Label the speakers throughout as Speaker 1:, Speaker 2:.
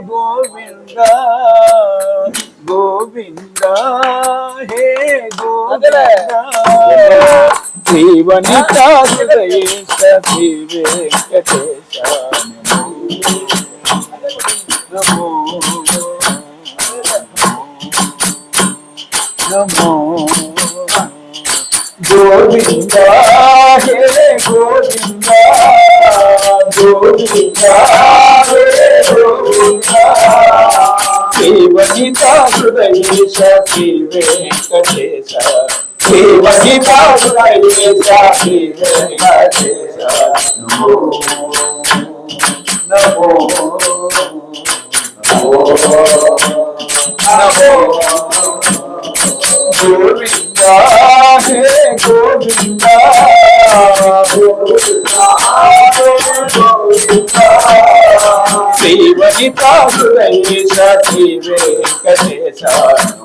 Speaker 1: Govinda, Govinda, Govinda, Namo, Govinda, Govinda, Govinda, Govinda, deixa que venga deixa Viva de volta da igreja que venga deixa Namor, namor, namor Govinda, Re Govinda, Govinda,
Speaker 2: Govinda
Speaker 1: Viva de volta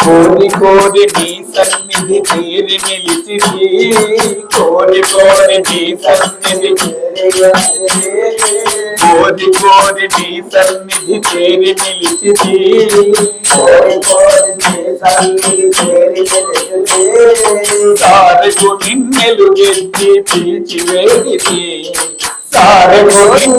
Speaker 1: కోరి కోరి నీ సన్నిధి తీరి నిలిచింది కోరి కోరి నీ సన్నిధి కోరి కోరి నీ సన్నిధి తీరి నిలిచింది
Speaker 2: కోరి కోరి నీ సన్నిధి తీరి
Speaker 1: సారకు నిన్నెలు గెలిచి పిలిచివేది సారకు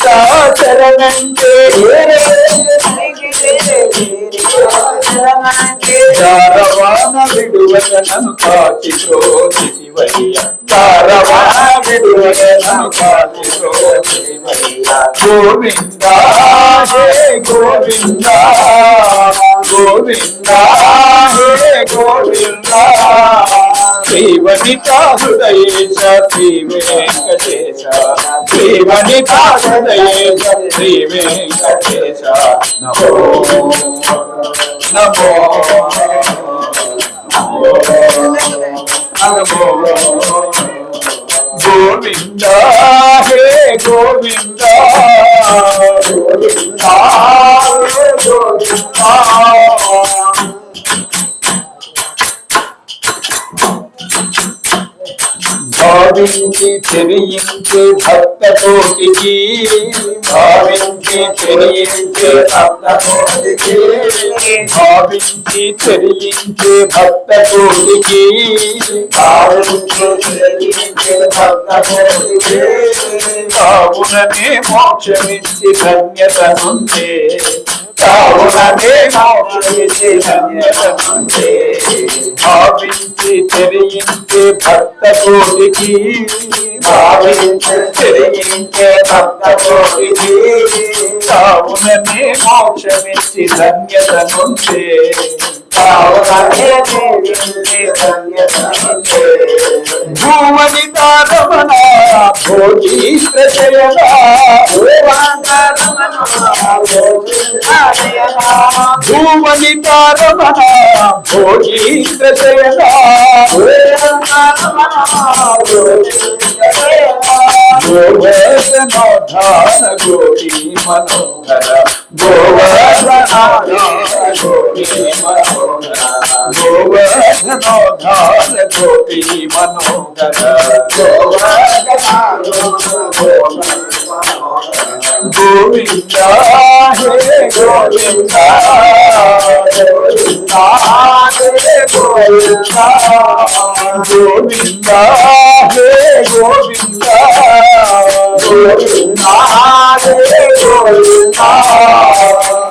Speaker 1: శరణంటే ధారవాన విడువసనం కాటితో ధారవాన విడువసనం కాటితో గోవింద గోవింద గోవింద श्री वेंकटेश नमो नमो नमो गोविंद हे गोविंद गोविंद गोविंद భావించి చెరియించే భక్త కోటికి భావించి చెరియించే
Speaker 2: భక్త కోటికి
Speaker 1: భావించి చెరియించే భక్త కోటికి
Speaker 2: భావించి చెరియించే
Speaker 1: కావుననే మోక్షమిచ్చి ధన్యతనుందే కావుననే మోక్షమిచ్చి ధన్యతనుందే భావించి తెరియించే భక్త కోరికి భావించి తెరియించే భక్త కోరికి కావుననే మోక్షమిచ్చి ధన్యతనుందే భూమని దారమణ భోగీష్ణ జయన భూమని దారమణ భోగీష్ణ జయన గోవర్ధన గోరీ మనోహర గోవర్ధన గోవర్ధన గోపీ మనోగర
Speaker 2: గోవింద
Speaker 1: హే గోవింద గోవింద హే
Speaker 2: గోవింద గోవింద
Speaker 1: హే గోవింద గోవింద
Speaker 2: హే గోవింద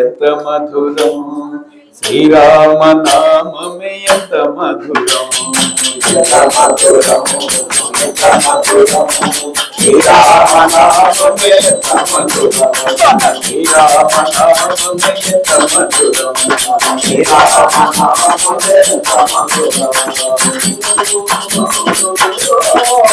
Speaker 1: ఎంత మధురం శ్రీరామ నామమే ఎంత మధురం ఎంత మధురం ఎంత మధురం శ్రీరామ నామమే ఎంత మధురం శ్రీరామ
Speaker 2: నామమే ఎంత మధురం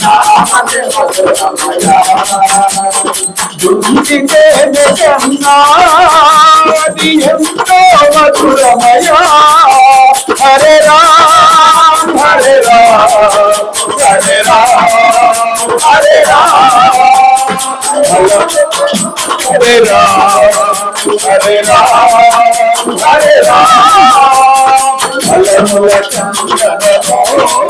Speaker 2: मधुरमया हरे राम
Speaker 1: हरे राम हरे राम हरे राम हरे राम हरे राम हरे Ram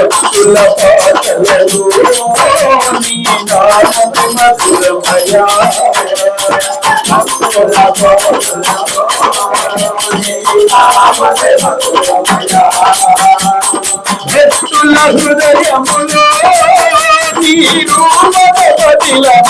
Speaker 1: Let's do love you, that I'm alone. You don't know what you love.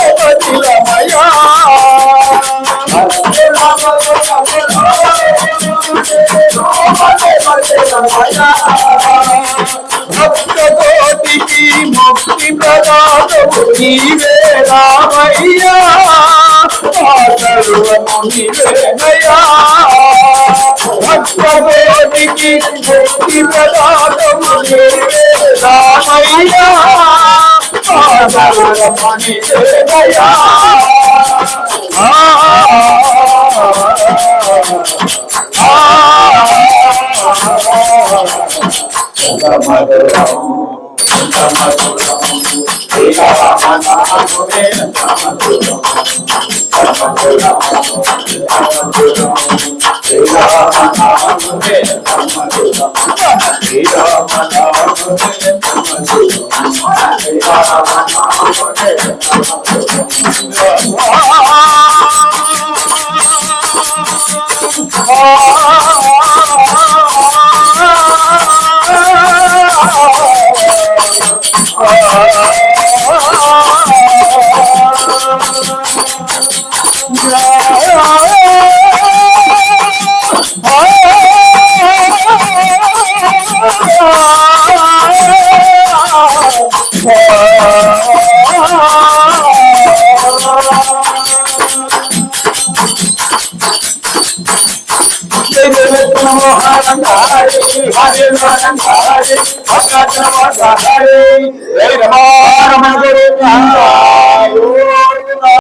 Speaker 1: ভক্তগতিটি মুক্তি প্রদানী রামাইয়া সর্বমণি নয়া ভক্তগতিটি মুক্তি প্রদানী রামাইয়া সর্বমণি নয়া Ah Oh Nazaré